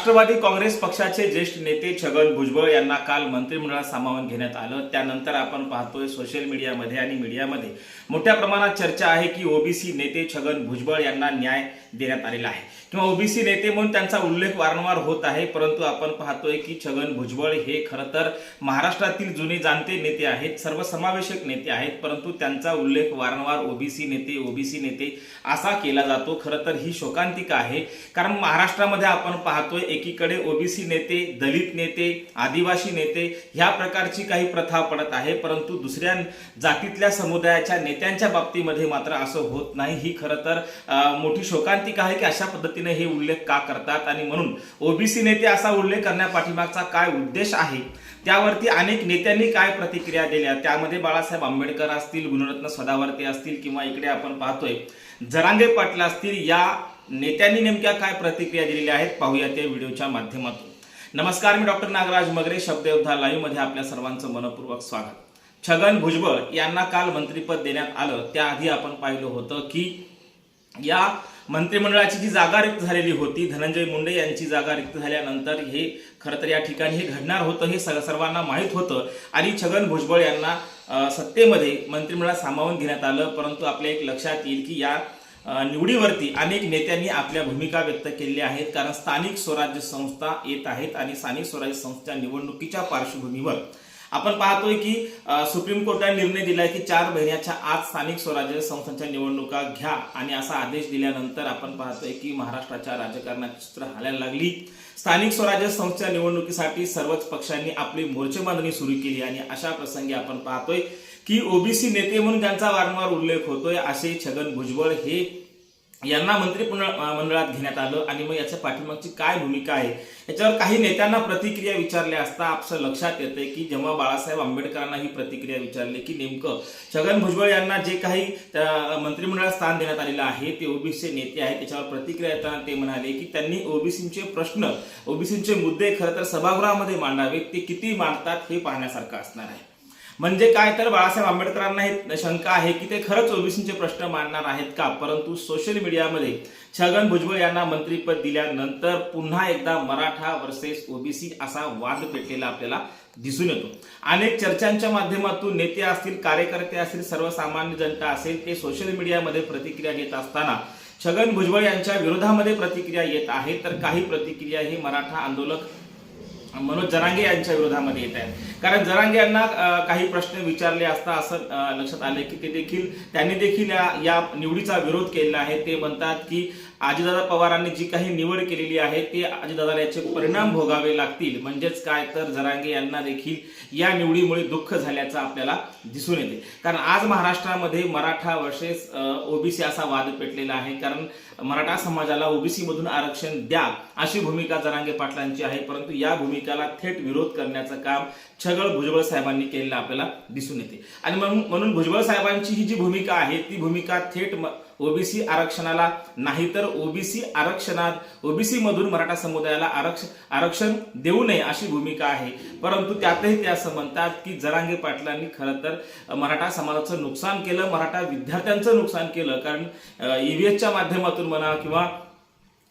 राष्ट्रवादी काँग्रेस पक्षाचे ज्येष्ठ नेते छगन भुजबळ यांना काल मंत्रिमंडळात सामावून घेण्यात आलं. त्यानंतर आपण पाहतोय सोशल मीडियामध्ये आणि मीडियामध्ये मोठ्या प्रमाणात चर्चा आहे की ओबीसी नेते छगन भुजबळ यांना न्याय देण्यात आलेला आहे. किंवा ओबीसी नेते म्हणून त्यांचा उल्लेख वारंवार होत आहे परंतु आपण पाहतोय की छगन भुजबळ हे खरं तर महाराष्ट्रातील जुने जाणते नेते आहेत सर्वसमावेशक नेते आहेत परंतु त्यांचा उल्लेख वारंवार ओबीसी नेते ओबीसी नेते असा केला जातो. खरं तर ही शोकांतिका आहे. कारण महाराष्ट्रामध्ये आपण पाहतोय एकीकडे ओबीसी नेते दलित नेते आदिवासी नेते ह्या प्रकारची काही प्रथा पडत आहे परंतु दुसऱ्या जातीतल्या समुदायाच्या नेत्यांच्या बाबतीमध्ये मात्र असं होत नाही. ही खरं तर मोठी शोकांतिका आहे की अशा पद्धतीने हे उल्लेख का करतात? आणि म्हणून ओबीसी नेते असा उल्लेख करण्यापाठीमागचा काय उद्देश आहे? त्यावरती अनेक नेत्यांनी काय प्रतिक्रिया दिल्या? त्यामध्ये बाळासाहेब आंबेडकर असतील गुणरत्न सदावर्ते असतील किंवा इकडे आपण पाहतोय जरांगे पाटील असतील या नेत्यांनी नेमक्या काय प्रतिक्रिया दिलेल्या आहेत पाहूया त्या व्हिडिओच्या माध्यमातून. नमस्कार मी डॉक्टर नागराज मगरे शब्दयोद्धा लाईव्हमध्ये आपल्या सर्वांचं मनपूर्वक स्वागत. छगन भुजबळ यांना काल मंत्रिपद देण्यात आलं. त्याआधी आपण पाहिलं होतं की या मंत्रिमंडळाची जी जागा रिक्त झालेली होती धनंजय मुंडे यांची जागा रिक्त झाल्यानंतर हे खरं तर या ठिकाणी हे घडणार होतं हे सग- सर्वांना माहीत होतं. आणि छगन भुजबळ यांना सत्तेमध्ये मंत्रिमंडळात सामावून घेण्यात आलं. परंतु आपल्या एक लक्षात येईल की या निवडीवरती अनेक नेत्यांनी आपल्या भूमिका व्यक्त केलेल्या आहेत. कारण स्थानिक स्वराज्य संस्था येत आहेत आणि स्थानिक स्वराज्य संस्थेच्या निवडणुकीच्या पार्श्वभूमीवर आपण पाहतोय की सुप्रीम कोर्टाने निर्णय दिलाय की चार महिन्याच्या आत स्थानिक स्वराज्य संस्थांच्या निवडणुका घ्या आणि असा आदेश दिल्यानंतर आपण पाहतोय की महाराष्ट्राच्या राजकारणाची चित्र हालायला लागली. स्थानिक स्वराज्य संस्थेच्या निवडणुकीसाठी सर्वच पक्षांनी आपली मोर्चेबांधणी सुरू केली आणि अशा प्रसंगी आपण पाहतोय की ओबीसी नेते म्हणून त्यांचा वारंवार उल्लेख होतोय असे छगन भुजबळ हे यांना मंत्री मंडळात घेण्यात आलं आणि मग याच्या पाठिंबाची काय भूमिका आहे? याच्यावर काही नेत्यांना प्रतिक्रिया विचारल्या असता आपलं लक्षात येते की जेव्हा बाळासाहेब आंबेडकरांना ही प्रतिक्रिया विचारली की नेमकं छगन भुजबळ यांना जे काही मंत्रिमंडळात स्थान देण्यात आलेलं आहे ते ओबीसी नेते आहेत त्याच्यावर प्रतिक्रिया येताना ते म्हणाले की त्यांनी ओबीसीचे प्रश्न ओबीसीचे मुद्दे खरं तर सभागृहामध्ये मांडावेत ते किती मांडतात हे पाहण्यासारखं असणार आहे. म्हणजे काय तर बाळासाहेब आंबेडकरांना हे शंका आहे की ते खरंच ओबीसीचे प्रश्न मांडणार आहेत का? परंतु सोशल मीडियामध्ये छगन भुजबळ यांना मंत्रीपद दिल्यानंतर पुन्हा एकदा मराठा वर्सेस ओबीसी असा वाद पेटलेला आपल्याला दिसून येतो. अनेक चर्चांच्या माध्यमातून नेते असतील कार्यकर्ते असतील सर्वसामान्य जनता असेल ते सोशल मीडियामध्ये प्रतिक्रिया घेत असताना छगन भुजबळ यांच्या विरोधामध्ये प्रतिक्रिया येत आहे. तर काही प्रतिक्रिया ही मराठा आंदोलक मनोज जरांगे यांच्या विरोधामध्ये येत आहेत. कारण जरांगे यांना काही प्रश्न विचारले असता असं लक्षात आले की ते देखील त्यांनी देखील या या निवडीचा विरोध केलेला आहे. ते म्हणतात की आजीदादा पवारांनी जी काही निवड केलेली आहे ते आजीदादाला याचे परिणाम भोगावे लागतील. म्हणजेच काय? तर जरांगे यांना देखील या निवडीमुळे दुःख झाल्याचं आपल्याला दिसून येते. कारण आज महाराष्ट्रामध्ये मराठा वर्सेस ओबीसी असा वाद पेटलेला आहे. कारण मराठा समाजाला ओबीसी मधून आरक्षण द्या अशी भूमिका जरांगे पाटलांची आहे. परंतु या भूमिकाला थेट विरोध करण्याचं काम छगळ भुजबळ साहेबांनी केलेलं आपल्याला दिसून येते. आणि म्हणून म्हणून भुजबळ साहेबांची ही जी भूमिका आहे ती भूमिका थेट ओबीसी आरक्षणाला नाही तर ओबीसी आरक्षणात ओबीसी मधून मराठा समुदायाला आरक्षण आरक्षण देऊ नये अशी भूमिका आहे. परंतु त्यातही ते असं म्हणतात की जरांगे पाटलांनी खरं तर मराठा समाजाचं नुकसान केलं मराठा विद्यार्थ्यांचं नुकसान केलं. कारण ईव्हीएसच्या माध्यमातून म्हणा किंवा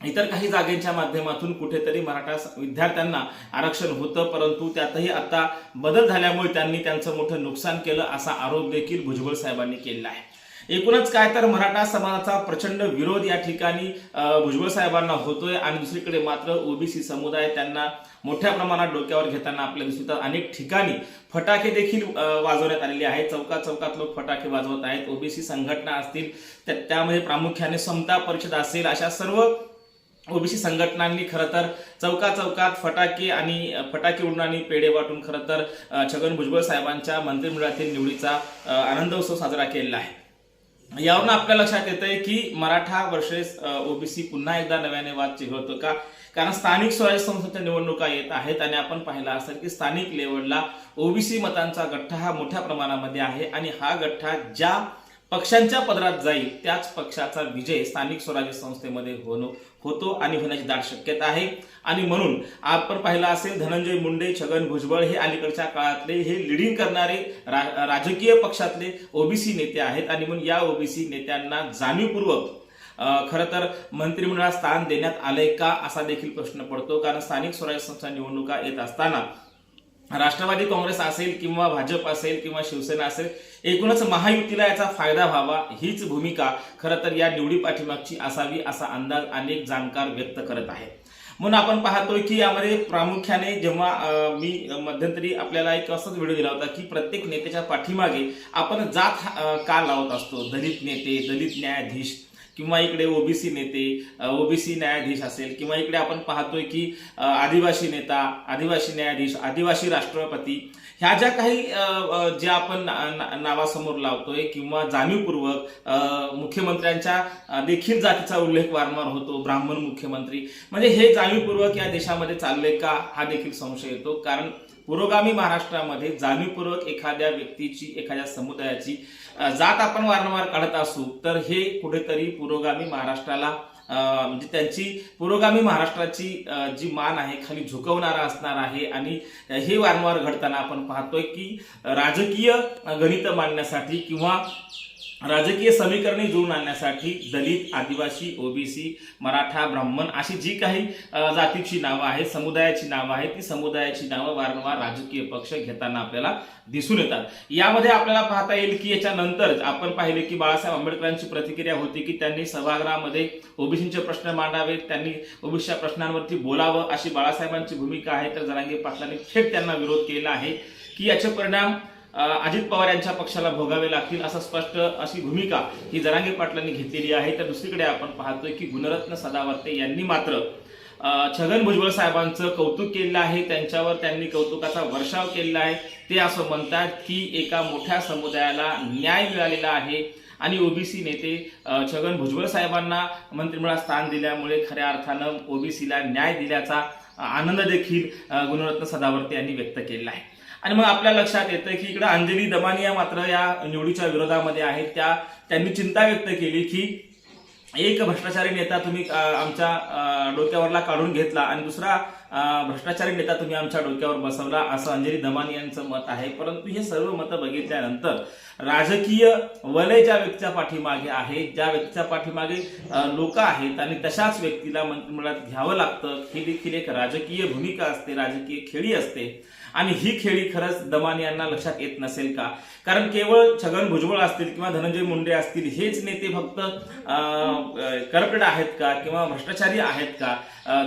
इतर काही जागेच्या माध्यमातून कुठेतरी मराठा विद्यार्थ्यांना आरक्षण होतं. परंतु त्यातही आता बदल झाल्यामुळे त्यांनी त्यांचं मोठं नुकसान केलं असा आरोप देखील भुजबळ साहेबांनी केलेला आहे. एकूणच काय तर मराठा समाजाचा प्रचंड विरोध या ठिकाणी भुजबळ साहेबांना होतोय आणि दुसरीकडे मात्र ओबीसी समुदाय त्यांना मोठ्या प्रमाणात डोक्यावर घेताना आपल्याला दिसत अनेक ठिकाणी फटाके देखील वाजवण्यात आलेले आहेत. चौकात चौकात लोक फटाके वाजवत आहेत. ओबीसी संघटना असतील तर त्यामध्ये प्रामुख्याने समता परिषद असेल अशा सर्व ओबीसी संघटनांनी खरं तर चौका चौकात फटाके आणि फटाके उडून आणि पेढे वाटून खरं तर छगन भुजबळ साहेबांच्या मंत्रिमंडळातील निवडीचा आनंदोत्सव आनंद उत्सव साजरा केलेला आहे. यावरून आपल्या लक्षात येतंय की मराठा वर्सेस ओबीसी पुन्हा एकदा नव्याने वाद चिघळतो का? कारण स्थानिक स्वराज्य संस्थेच्या निवडणुका येत आहेत आणि आपण पाहिलं असेल की स्थानिक लेवलला ओबीसी मतांचा गठ्ठा हा मोठ्या प्रमाणामध्ये आहे आणि हा गठ्ठा ज्या पक्षांच्या पदरात जाईल त्याच पक्षाचा विजय स्थानिक स्वराज्य संस्थेमध्ये होणं होतो आणि होण्याची दाट शक्यता आहे. आणि म्हणून आपण पाहिलं असेल धनंजय मुंडे छगन भुजबळ हे अलीकडच्या काळातले हे लिडिंग करणारे रा- राजकीय पक्षातले ओबीसी नेते आहेत. आणि म्हणून या ओबीसी नेत्यांना जाणीवपूर्वक खरं तर मंत्रिमंडळात स्थान देण्यात आलंय का असा देखील प्रश्न पडतो. कारण स्थानिक स्वराज्य संस्था निवडणुका येत असताना राष्ट्रवादी काँग्रेस असेल किंवा भाजप असेल किंवा शिवसेना असेल एकूणच महायुतीला याचा फायदा व्हावा हीच भूमिका खरं तर या निवडी पाठीमागची असावी असा अंदाज अनेक जाणकार व्यक्त करत आहेत. म्हणून आपण पाहतोय की यामध्ये प्रामुख्याने जेव्हा मी मध्यंतरी आपल्याला एक असाच व्हिडिओ दिला होता की प्रत्येक नेत्याच्या पाठीमागे आपण जात का लावत असतो? दलित नेते दलित न्यायाधीश किंवा इकडे ओबीसी नेते ओबीसी न्यायाधीश असेल किंवा इकडे आपण पाहतोय की आदिवासी नेता आदिवासी न्यायाधीश आदिवासी राष्ट्रपती ह्या ज्या काही ज्या आपण नावासमोर लावतोय किंवा जाणीवपूर्वक मुख्यमंत्र्यांच्या देखील जातीचा उल्लेख वारंवार होतो ब्राह्मण मुख्यमंत्री म्हणजे हे जाणीवपूर्वक या देशामध्ये चाललंय का हा देखील संशय येतो. कारण पुरोगामी महाराष्ट्रामध्ये जाणीवपूर्वक एखाद्या व्यक्तीची एखाद्या समुदायाची जात आपण वारंवार काढत असू तर हे कुठेतरी पुरोगामी महाराष्ट्राला म्हणजे त्यांची पुरोगामी महाराष्ट्राची जी मान आहे खाली झुकवणारा असणार आहे. आणि हे वारंवार घडताना आपण पाहतोय की राजकीय गणित मांडण्यासाठी किंवा राजकीय समीकरणे जुळून आणण्यासाठी दलित आदिवासी ओबीसी मराठा ब्राह्मण अशी जी काही जातीची नावं आहेत समुदायाची नावं आहेत ती समुदायाची नावं वारंवार राजकीय पक्ष घेताना आपल्याला दिसून येतात. यामध्ये आपल्याला पाहता येईल की याच्यानंतर आपण पाहिले की बाळासाहेब आंबेडकरांची प्रतिक्रिया होती की त्यांनी सभागृहामध्ये ओबीसीचे प्रश्न मांडावेत त्यांनी ओबीसीच्या प्रश्नांवरती बोलावं अशी बाळासाहेबांची भूमिका आहे. तर जरांगे पाटलांनी थेट त्यांना विरोध केला आहे की याचे परिणाम अजित पवार यांच्या पक्षाला भोगावे लागतील असं स्पष्ट अशी भूमिका ही जरांगे पाटलांनी घेतलेली आहे. तर दुसरीकडे आपण पाहतोय की गुणरत्न सदावर्ते यांनी मात्र छगन भुजबळ साहेबांचं कौतुक केलेलं आहे. त्यांच्यावर त्यांनी कौतुकाचा वर्षाव केलेला आहे. ते असं म्हणतात की एका मोठ्या समुदायाला न्याय मिळालेला आहे आणि ओबीसी नेते छगन भुजबळ साहेबांना मंत्रिमंडळात स्थान दिल्यामुळे खऱ्या अर्थानं ओबीसीला न्याय दिल्याचा आनंद देखील गुणरत्न सदावर्ते यांनी व्यक्त केलेला आहे. आणि मग आपल्या लक्षात येतं की इकडे अंजली दमानिया मात्र या निवडीच्या विरोधामध्ये आहेत. त्या त्यांनी चिंता व्यक्त केली की एक भ्रष्टाचारी नेता तुम्ही आमच्या डोक्यावरला काढून घेतला आणि दुसरा भ्रष्टाचारी नेता तुम्ही आमच्या डोक्यावर बसवला असं अंजली दमानी यांचं मत आहे. परंतु हे सर्व मतं बघितल्यानंतर राजकीय वलय ज्या व्यक्तीच्या पाठीमागे आहे. ज्या व्यक्तीच्या पाठीमागे लोक आहेत आणि तशाच व्यक्तीला मंत्रिमंडळात घ्यावं लागतं ही देखील एक राजकीय भूमिका असते राजकीय खेळी असते. आणि ही खेळी खरंच दमानी यांना लक्षात येत नसेल का? कारण केवळ छगन भुजबळ असतील किंवा धनंजय मुंडे असतील हेच नेते फक्त करप्टेड आहेत का किंवा भ्रष्टाचारी आहेत का?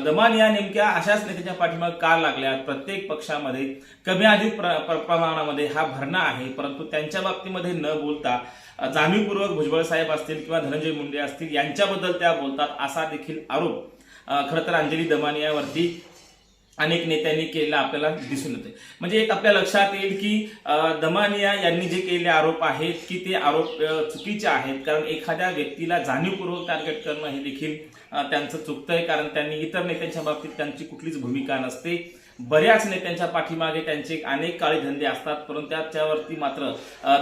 दमान या नेमक्या अशाच नेत्याच्या पाठीमागे का लागल्या प्रत्येक पक्षामध्ये कमी अधिक प्रमाणामध्ये हा भरणा आहे परंतु त्यांच्या बाबतीमध्ये न बोलता जाणीवपूर्वक भुजबळ साहेब असतील किंवा धनंजय मुंडे असतील यांच्याबद्दल त्या बोलतात असा देखील आरोप खरं तर अंजली दमानियावरती अनेक नेत्यांनी केलेला आपल्याला दिसून येते म्हणजे एक आपल्या लक्षात येईल की दमानिया यांनी जे केलेले आरोप आहेत की ते आरोप चुकीचे आहेत. कारण एखाद्या व्यक्तीला जाणीवपूर्वक टार्गेट करणं हे देखील त्यांचं चुकतं आहे कारण त्यांनी इतर नेत्यांच्या बाबतीत त्यांची कुठलीच भूमिका नसते. बऱ्याच नेत्यांच्या पाठीमागे त्यांचे अनेक काळे धंदे असतात. परंतु त्याच्यावरती मात्र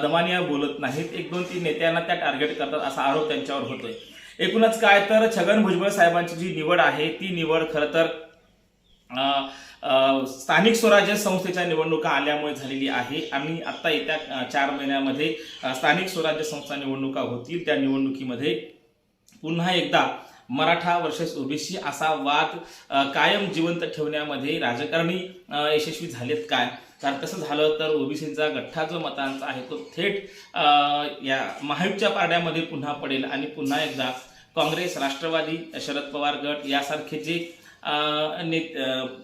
दमानिया बोलत नाहीत. एक दोन तीन नेत्यांना त्या टार्गेट करतात असा आरोप त्यांच्यावर होतोय. एकूणच काय तर छगन भुजबळ साहेबांची जी निवड आहे ती निवड खरं तर स्थानिक स्वराज्य संस्थेच्या निवडणुका आल्यामुळे झालेली आहे. आणि आत्ता येत्या चार महिन्यामध्ये स्थानिक स्वराज्य संस्था निवडणुका होतील. त्या निवडणुकीमध्ये पुन्हा एकदा मराठा वर्सेस ओबीसी असा वाद कायम जिवंत ठेवण्यामध्ये राजकारणी यशस्वी झालेत काय? कारण तसं झालं तर ओबीसीचा गठ्ठा जो मतांचा आहे तो थेट या महायुतीच्या पारड्यामध्ये पुन्हा पडेल. आणि पुन्हा एकदा काँग्रेस राष्ट्रवादी शरद पवार गट यासारखे जे नेत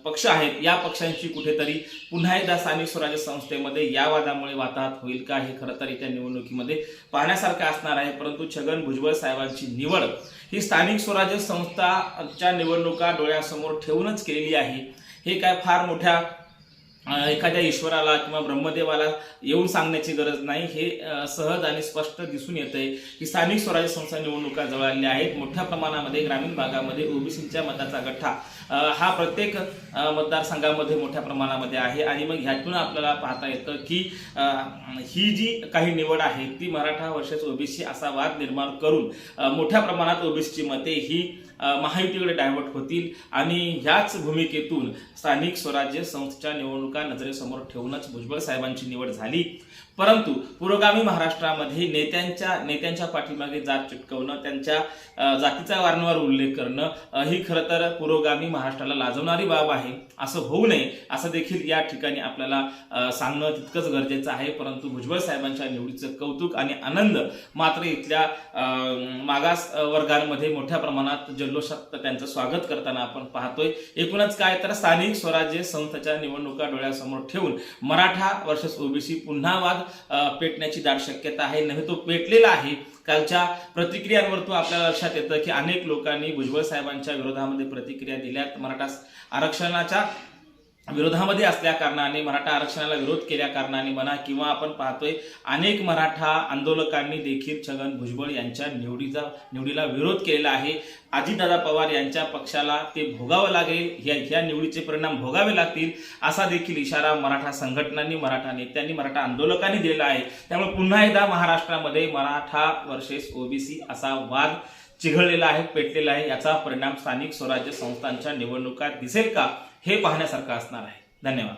पक्ष आहेत. या पक्षांची कुठेतरी पुन्हा एकदा स्थानिक स्वराज्य संस्थेमध्ये या वादामुळे वाताहत होईल का हे खरं तर येत्या निवडणुकीमध्ये पाहण्यासारखं असणार आहे. परंतु छगन भुजबळ साहेबांची निवड ही स्थानिक स्वराज्य संस्थाच्या निवडणुका डोळ्यासमोर ठेवूनच केलेली आहे. हे काय फार मोठ्या एखाद्या ईश्वराला किंवा ब्रह्मदेवाला येऊन सांगण्याची गरज नाही हे सहज आणि स्पष्ट दिसून येतंय की स्थानिक स्वराज्य संस्था निवडणुका जवळ आहेत. मोठ्या प्रमाणामध्ये ग्रामीण भागामध्ये ओबीसीच्या मताचा गठ्ठा. हा प्रत्येक मतदारसंघामध्ये मोठ्या प्रमाणामध्ये आहे. आणि मग ह्यातून आपल्याला पाहता येतं की ही जी काही निवड आहे ती मराठा वर्सेस ओबीसी असा वाद निर्माण करून मोठ्या प्रमाणात ओबीसीची मते ही महायुतीकडे डायव्हर्ट होतील. आणि ह्याच भूमिकेतून स्थानिक स्वराज्य संस्थेच्या निवडणुका नजरेसमोर ठेवूनच भुजबळ साहेबांची निवड झाली. परंतु पुरोगामी महाराष्ट्रामध्ये नेत्यांच्या नेत्यांच्या पाठीमागे जात चिटकवणं त्यांच्या जातीचा वारंवार उल्लेख करणं ही खरं तर पुरोगामी महाराष्ट्राला लाजवणारी बाब आहे. असं होऊ नये असं देखील या ठिकाणी आपल्याला सांगणं तितकंच गरजेचं आहे. परंतु भुजबळ साहेबांच्या निवडीचं कौतुक आणि आनंद मात्र इथल्या मागास वर्गांमध्ये मोठ्या प्रमाणात जल्लोषात त्यांचं स्वागत करताना आपण पाहतोय. एकूणच काय तर स्थानिक स्वराज्य संस्थेच्या निवडणुका डोळ्यासमोर ठेवून मराठा वर्सेस ओबीसी पुन्हा वाद पेटण्याची दाट शक्यता आहे. नव्हे तो पेटलेला आहे. कालच्या प्रतिक्रियांवर तो आपल्याला लक्षात येतं की अनेक लोकांनी भुजबळ साहेबांच्या विरोधामध्ये प्रतिक्रिया दिल्यात. मराठा आरक्षणाच्या विरोधामध्ये असल्या कारणाने मराठा आरक्षणाला विरोध केल्या कारणाने म्हणा किंवा आपण पाहतोय अनेक मराठा आंदोलकांनी देखील छगन भुजबळ यांच्या निवडीचा निवडीला विरोध केलेला आहे. अजितदादा पवार यांच्या पक्षाला ते भोगावं लागेल ह्या ह्या निवडीचे परिणाम भोगावे लागतील असा देखील इशारा मराठा संघटनांनी मराठा नेत्यांनी मराठा आंदोलकांनी दिलेला आहे. त्यामुळे पुन्हा एकदा महाराष्ट्रामध्ये मराठा वर्सेस ओबीसी असा वाद चिघळलेला आहे पेटलेला आहे याचा परिणाम स्थानिक स्वराज्य संस्थांच्या निवडणुका दिसेल का हे पाहण्यासारखं असणार आहे. धन्यवाद.